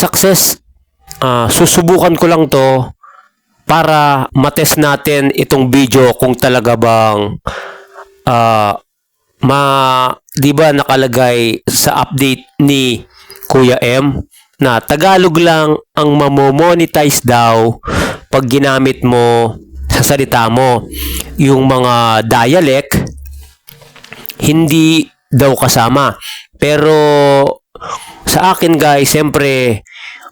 success, ah, susubukan ko lang to para matest natin itong video kung talaga bang ah, ma 'di ba nakalagay sa update ni Kuya M na Tagalog lang ang mamomonetize daw pag ginamit mo sa salita mo. Yung mga dialect hindi daw kasama. Pero sa akin guys siyempre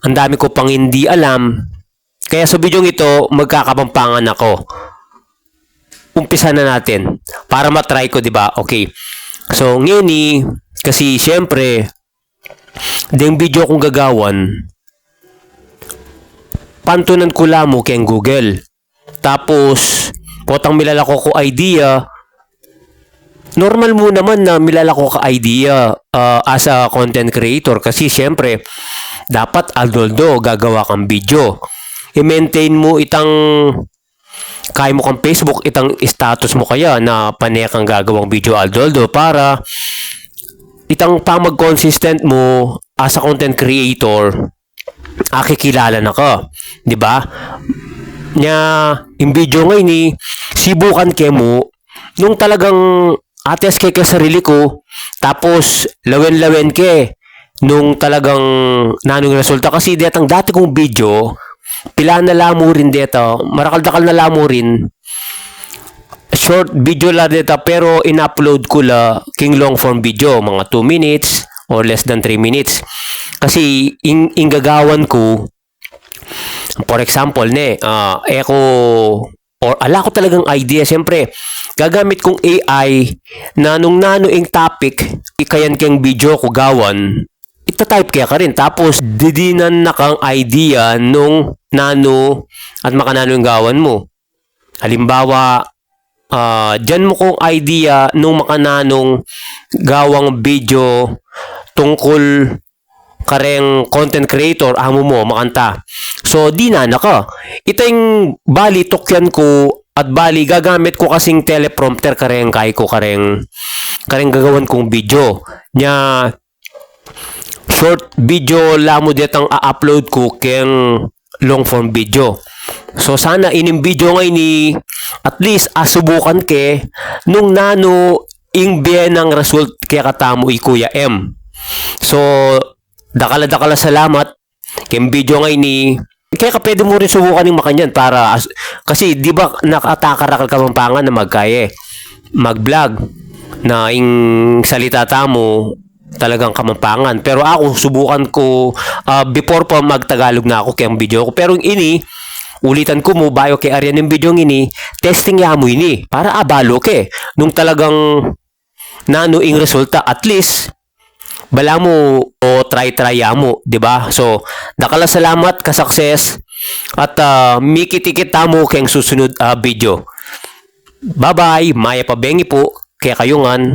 ang dami ko pang hindi alam kaya sa video ito magkakapampangan ako umpisa na natin para matry ko, di ba? Okay. So, ngayon eh, kasi syempre, yung video kong gagawan, pantunan ko lamo kay Google. Tapos, potang milalako ko idea, normal mo naman na milalako ka idea uh, as a content creator kasi syempre, dapat aldoldo gagawa kang video. I-maintain mo itang kaya mo kang Facebook, itang status mo kaya na panek ang gagawang video aldoldo para itang pamag-consistent mo as a content creator, akikilala na ka. 'Di ba? Nya, yung video ngayon ni sibukan ke mo nung talagang ates ke ka sarili ko tapos lawen-lawen ke nung talagang nanong resulta kasi detang dati kong video pila na lamo rin dito. Marakal-dakal na lamo rin. Short video la dito pero in-upload ko la king long form video. Mga 2 minutes or less than 3 minutes. Kasi ing inggagawan ko for example ne uh, eko or ala ko talagang idea siyempre gagamit kong AI na nung nano ing topic ikayan kang video ko gawan ita-type kaya ka rin. Tapos, didinan na kang idea nung nano at makanano yung gawan mo. Halimbawa, uh, dyan mo kong idea nung makananong gawang video tungkol kareng content creator, amo mo, makanta. So, di na ka. Ito yung bali, tukyan ko at bali, gagamit ko kasing teleprompter kareng kay ko kareng kareng gagawan kong video. Nya, short video lamo detang a-upload ko keng long form video. So sana ining video ngay ni at least asubukan ke nung nano ing ng result kaya katamo i Kuya M. So dakala dakala salamat kem video ngay ni kaya ka pwede mo rin subukan yung makanyan para as, kasi di ba nakatakarakal kamampangan na magkaya mag-vlog na ing salita tamo talagang kamampangan. Pero ako, subukan ko, uh, before pa magtagalog na ako kaya video ko. Pero ini, ulitan ko mo, bayo kay Arian yung video ini, testing ya mo ini, para abalo ke. Nung talagang nano ing resulta, at least, bala mo o try-try ya mo, di ba? So, dakala salamat ka success at uh, mikit-ikit mo kayong susunod uh, video. Bye-bye, Maya Pabengi po, kaya kayungan.